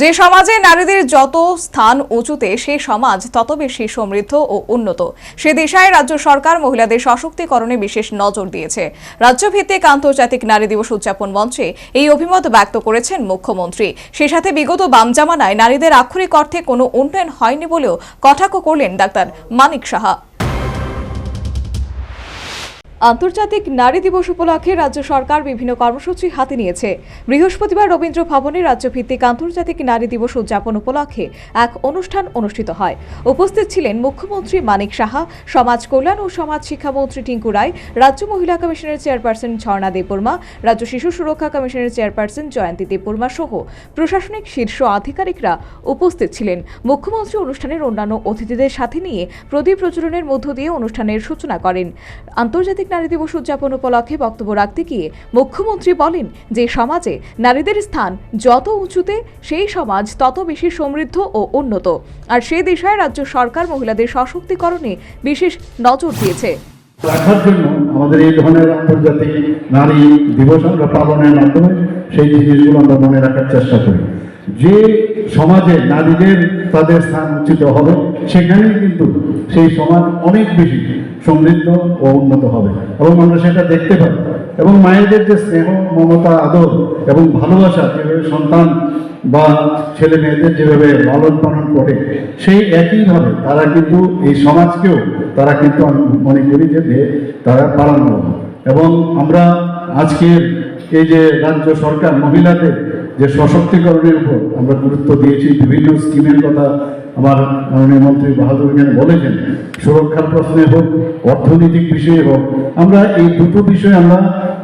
যে সমাজে নারীদের যত স্থান উঁচুতে, সে সমাজ তত বেশি সমৃদ্ধ ও উন্নত। সে দিশায় রাজ্য সরকার মহিলাদের সশক্তিকরণে বিশেষ নজর দিয়েছে। রাজ্যভিত্তিক আন্তর্জাতিক নারী দিবস উদযাপন মঞ্চে এই অভিমত ব্যক্ত করেছেন মুখ্যমন্ত্রী। সে সাথে বিগত বাম জামানায় নারীদের আক্ষরিক অর্থে কোনো উন্নয়ন হয়নি বলেও কটাক্ষ করলেন ডাক্তার মানিক সাহা। আন্তর্জাতিক নারী দিবস উপলক্ষে রাজ্য সরকার বিভিন্ন কর্মসূচি হাতে নিয়েছে। বৃহস্পতিবার রবীন্দ্র ভবনে রাজ্যভিত্তিক আন্তর্জাতিক নারী দিবস উদযাপন উপলক্ষে এক অনুষ্ঠান অনুষ্ঠিত হয়। উপস্থিত ছিলেন মুখ্যমন্ত্রী মানিক সাহা, সমাজ কল্যাণ ও সমাজ শিক্ষামন্ত্রী টিঙ্কু রায়, রাজ্য মহিলা কমিশনের চেয়ারপারসন ঝর্ণা দেববর্মা, রাজ্য শিশু সুরক্ষা কমিশনের চেয়ারপারসন জয়ন্তী দেববর্মা সহ প্রশাসনিক শীর্ষ আধিকারিকরা উপস্থিত ছিলেন। মুখ্যমন্ত্রী অনুষ্ঠানের অন্যান্য অতিথিদের সাথে নিয়ে প্রদীপ প্রচলনের মধ্য দিয়ে অনুষ্ঠানের সূচনা করেন। আন্তর্জাতিক নারী দিবস উদযাপন উপলক্ষে বক্তব্য রাখতে গিয়ে মুখ্যমন্ত্রী বলেন যে সমাজে নারীদের স্থান যত উঁচুতে, সেই সমাজ তত বেশি সমৃদ্ধ ও উন্নত। আর সে দিশায় রাজ্য সরকার মহিলাদের সশক্তিকরণে বিশেষ নজর দিয়েছে। রাখার জন্য আমাদের এই ধরনের আন্তর্জাতিক নারী দিবস আমরা পালনের মাধ্যমে সেই জিনিসগুলো আমরা মনে রাখার চেষ্টা করি। যে সমাজে নারীদের তাদের স্থান উচিত হবে, সেখানেই কিন্তু সেই সমাজ অনেক বেশি সমৃদ্ধ ও উন্নত হবে। এবং আমরা সেটা দেখতে পাই এবং মায়েদের যে স্নেহ, মমতা, আদর এবং ভালোবাসা, যেভাবে সন্তান বা ছেলে মেয়েদের যেভাবে লালন পালন করে, সেই একইভাবে তারা কিন্তু এই সমাজকেও তারা কিন্তু মনে করি যে যে তারা পালন করবে। এবং আমরা আজকের এই যে রাজ্য সরকার মহিলাদের যে সশক্তিকরণের উপর আমরা গুরুত্ব দিয়েছি, বিভিন্ন স্কিমের কথা আমার মাননীয় মন্ত্রী বাহাদুর জ্ঞান বলেছেন সুরক্ষার প্রশ্নে হোক, অর্থনৈতিক বিষয়ে হোক, আমরা এই দুটো বিষয়ে আমরা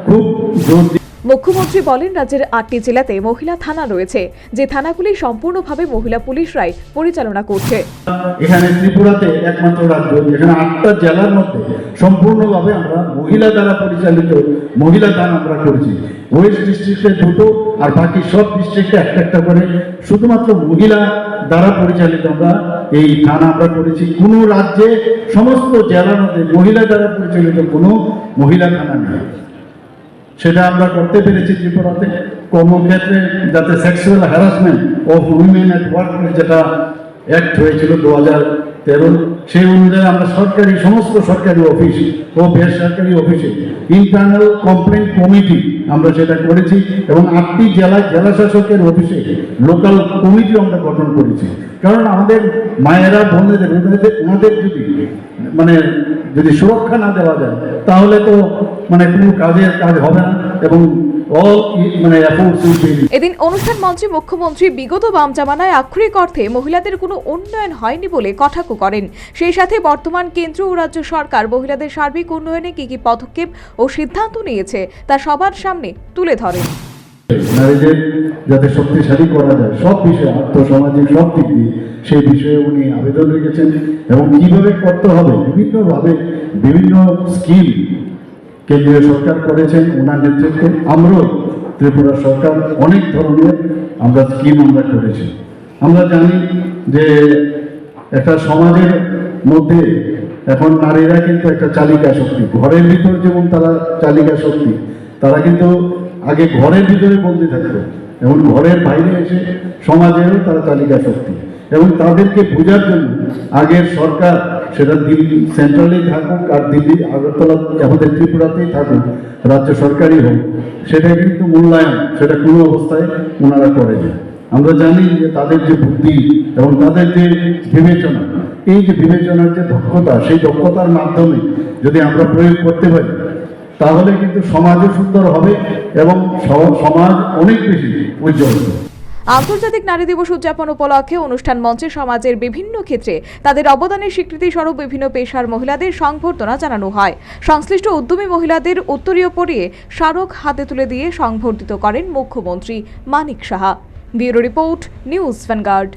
খুব জোর মুখ্যমন্ত্রী বলেন, রাজ্যের আটটি জেলাতে মহিলা থানা রয়েছে, যে থানাগুলি সম্পূর্ণভাবে মহিলা পুলিশরাই পরিচালনা করছে। এখানে ত্রিপুরাতে একমাত্র রাজ্য, যেখানে আটটা জেলার মধ্যে সম্পূর্ণভাবে আমরা মহিলা দ্বারা পরিচালিত মহিলা দান আমরা করেছি। ওয়েস্ট ডিস্ট্রিক্টে দুটো আর বাকি সব ডিস্ট্রিক্টে একটা একটা করে শুধুমাত্র মহিলা দ্বারা পরিচালিত আমরা এই থানা আমরা করেছি। কোনো রাজ্যে সমস্ত জেলার মধ্যে মহিলা দ্বারা পরিচালিত কোনো মহিলা থানা নেই। সেটা আমরা করতে পেরেছি ত্রিপুরাতে। কর্মক্ষেত্রে যাতে sexual harassment of women at work যেটা অ্যাক্ট হয়েছিল দু হাজার তেরো, সেই অনুযায়ী আমরা সরকারি, সমস্ত সরকারি অফিস ও বেসরকারি অফিসে ইন্টারনাল কমপ্লেন কমিটি আমরা সেটা করেছি এবং আটটি জেলা শাসকের অফিসে লোকাল কমিটি আমরা গঠন করেছি। কারণ আমাদের মায়েরা, বোনেদের ওনাদের যদি মানে যদি সুরক্ষা না দেওয়া যায়, তাহলে তো মানে কোনো কাজের কাজ হবে না এবং মানে এদিন অনুষ্ঠান মঞ্চে মুখ্যমন্ত্রী বিগত বাম জামানায় আক্ষরিক অর্থে মহিলাদের কোনো উন্নয়ন হয়নি বলে কটাক্ষ করেন। সেই সাথে বর্তমান কেন্দ্র ও রাজ্য সরকার মহিলাদের সার্বিক উন্নয়নে কি কি পদক্ষেপ ও সিদ্ধান্ত নিয়েছে তা সবার সামনে তুলে ধরেন। নারীদের যাতে শক্তিশালী করা যায়, সব বিষয়ে আর্থসামাজিক সব দিক দিয়ে সেই বিষয়ে উনি আবেদন রেখেছেন এবং কীভাবে করতে হবে, বিভিন্নভাবে বিভিন্ন স্কিম কেন্দ্রীয় সরকার করেছেন ওনার নেতৃত্বে আমরাও ত্রিপুরা সরকার অনেক ধরনের আমরা স্কিম আমরা করেছি। আমরা জানি যে একটা সমাজের মধ্যে এখন নারীরা কিন্তু একটা চালিকা শক্তি, ঘরের ভিতর যেমন তারা চালিকা শক্তি, তারা কিন্তু আগে ঘরের ভিতরে বন্দি থাকতো। এবং ঘরের বাইরে এসে সমাজেরও তারা তালিকা শক্তি। এবং তাদেরকে বোঝার জন্য আগের সরকার সেটা দিল্লি সেন্ট্রালেই থাকুক আর দিল্লি আগরতলা আমাদের ত্রিপুরাতেই থাকুক, রাজ্য সরকারই হোক, সেটা কিন্তু মূল্যায়ন, সেটা কোনো অবস্থায় ওনারা করেনি। আমরা জানি যে তাদের যে বুদ্ধি এবং তাদের যে বিবেচনা, এই যে বিবেচনার যে দক্ষতা, সেই দক্ষতার মাধ্যমে যদি আমরা প্রয়োগ করতে পারি তাহলে কিন্তু সমাজও সুন্দর হবে এবং সমাজ অনেক বেশি উজ্জ্বল হবে। আন্তর্জাতিক নারী দিবস উদযাপন উপলক্ষে অনুষ্ঠান মঞ্চে সমাজের বিভিন্ন ক্ষেত্রে তাদের অবদানের স্বীকৃতি স্বরূপ বিভিন্ন পেশার মহিলাদের সংবর্ধনা জানানো হয়। সংশ্লিষ্ট উদ্যমী মহিলাদের উত্তরীয় পরিয়ে স্মারক হাতে তুলে দিয়ে সংবর্ধিত করেন মুখ্যমন্ত্রী Manik Saha. Bureau report, news Vanguard.